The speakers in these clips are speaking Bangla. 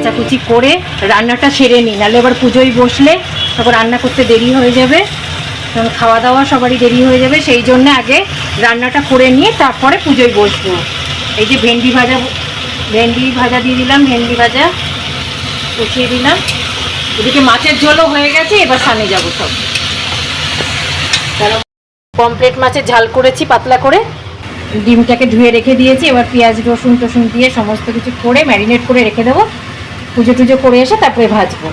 কাচাকুচি করে রান্নাটা সেরে নিই। নাহলে এবার পুজোয় বসলে তখন রান্না করতে দেরি হয়ে যাবে। তখন খাওয়া দাওয়া সবারই দেরি হয়ে যাবে। সেই জন্য আগে রান্নাটা করে নিয়ে তারপরে পুজোয় বসবো। এই যে ভেন্ডি ভাজা ভেন্ডি ভাজা দিয়ে দিলাম, ভেন্ডি ভাজা কষিয়ে দিলাম। এদিকে মাছের ঝোলও হয়ে গেছে, এবার সানে যাব সব। পমপ্লেট মাছের ঝাল করেছি পাতলা করে। ডিমটাকে ধুয়ে রেখে দিয়েছি। এবার পেঁয়াজ রসুন টসুন দিয়ে সমস্ত কিছু করে ম্যারিনেট করে রেখে দেবো। পুজো টুজো করে এসে তারপরে ভাজবো।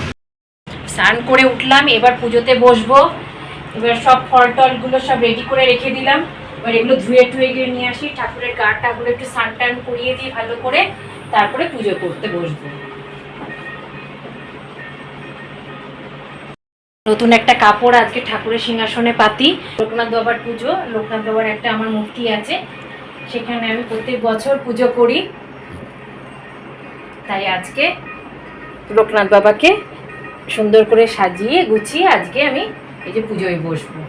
স্নান করে উঠলাম, এবার পুজোতে বসবো। এবার সব ফল টলগুলো সব রেডি করে রেখে দিলাম। এবার এগুলো ধুয়ে টুয়ে গিয়ে নিয়ে আসি। ঠাকুরের গা টাগুলো একটু স্নান টান করিয়ে দিই ভালো করে তারপরে পুজো করতে বসবো। নতুন একটা কাপড় আজকে ঠাকুরের সিংহাসনে পাতি। লোকনাথ বাবার পুজো। লোকনাথ বাবার একটা আমার মূর্তি আছে। সেখানে আমি প্রত্যেক বছর পুজো করি। তাই আজকে লোকনাথ বাবাকে সুন্দর করে সাজিয়ে, গুছিয়ে আজকে আমি এই যে পুজোয় বসবো।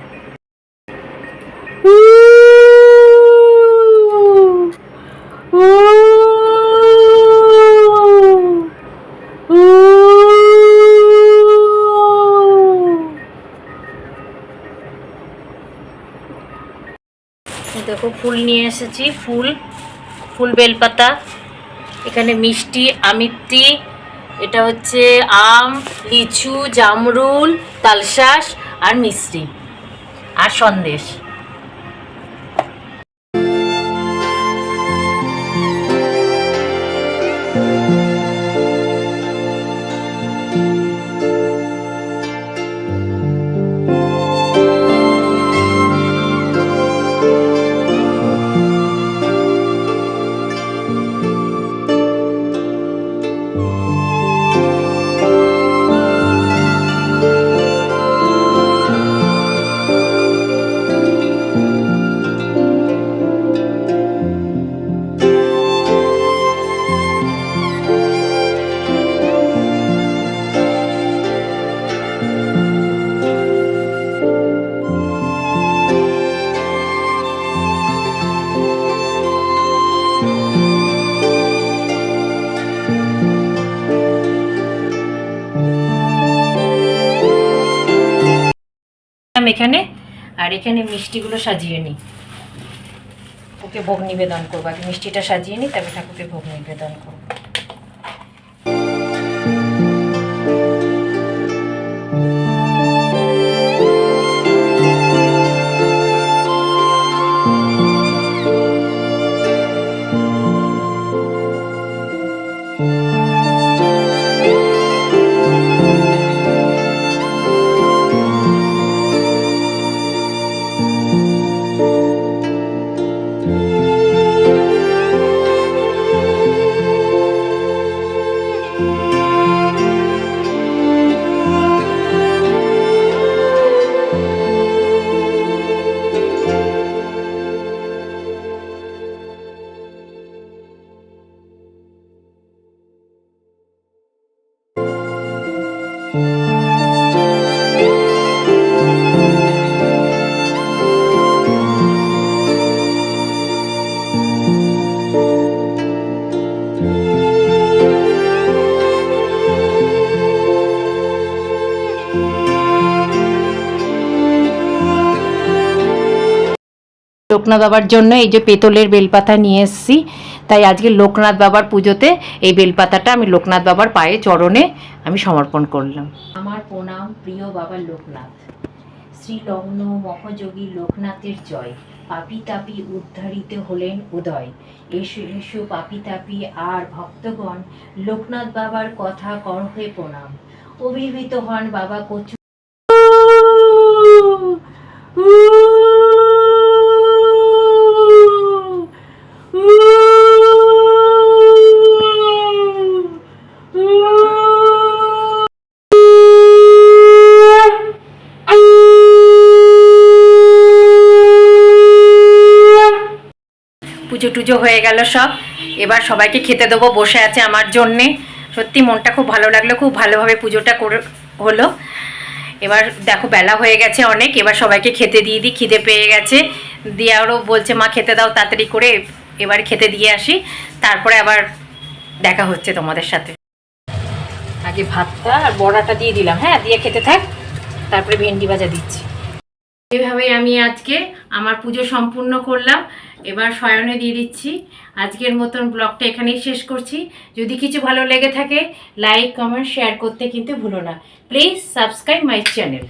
দেখো, ফুল নিয়ে এসেছি, ফুল ফুল বেলপাতা, এখানে মিষ্টি, আমিত্তি এটা হচ্ছে আম লিচু জামরুল তালশাস আর মিষ্টি আর সন্দেশ। এখানে, আর এখানে মিষ্টিগুলো সাজিয়ে নিই। ওকে ভোগ নিবেদন করব। আগে মিষ্টিটা সাজিয়ে নিই তবে ঠাকুরকে ভোগ নিবেদন করব। লোকনাথ বাবার জন্য এই যে পেতলের বেলপাতা নিয়ে এসেছি। তাই আজকে লোকনাথ বাবার পুজোতে এই বেলপাতাটা আমি লোকনাথ বাবার পায়ে চরণে আমি সমর্পণ করলাম। আমার প্রণাম প্রিয় বাবা লোকনাথ। শ্রী লগ্ন মহযোগী লোকনাথের জয়। পাপি তাপি উদ্ধারিত হলেন উদয়। এসো এসো পাপি তাপি আর ভক্তগণ, লোকনাথ বাবার কথা কর হয়ে প্রণাম। অভিভূত হন বাবা কচু পুজো টুজো হয়ে গেল সব। এবার সবাইকে খেতে দেবো, বসে আছে আমার জন্যে। সত্যি মনটা খুব ভালো লাগল, খুব ভালোভাবে পুজোটা করে হলো। এবার দেখো বেলা হয়ে গেছে অনেক, এবার সবাইকে খেতে দিয়ে দিই, খিদে পেয়ে গেছে। দিয়ে আরও বলছে, মা, খেতে দাও তাড়াতাড়ি করে। এবার খেতে দিয়ে আসি। তারপরে আবার দেখা হচ্ছে তোমাদের সাথে। আগে ভাতটা আর বড়াটা দিয়ে দিলাম। হ্যাঁ দিয়ে খেতে থাক। তারপরে ভেন্ডি ভাজা দিচ্ছি। এভাবে আমি আজকে আমার পুজো সম্পূর্ণ করলাম। এবার শয়নে দিয়ে দিচ্ছি। আজকের মতন ব্লগটা এখানেই শেষ করছি। যদি কিছু ভালো লেগে থাকে লাইক কমেন্ট শেয়ার করতে কিন্তু ভুলো না। Please subscribe my channel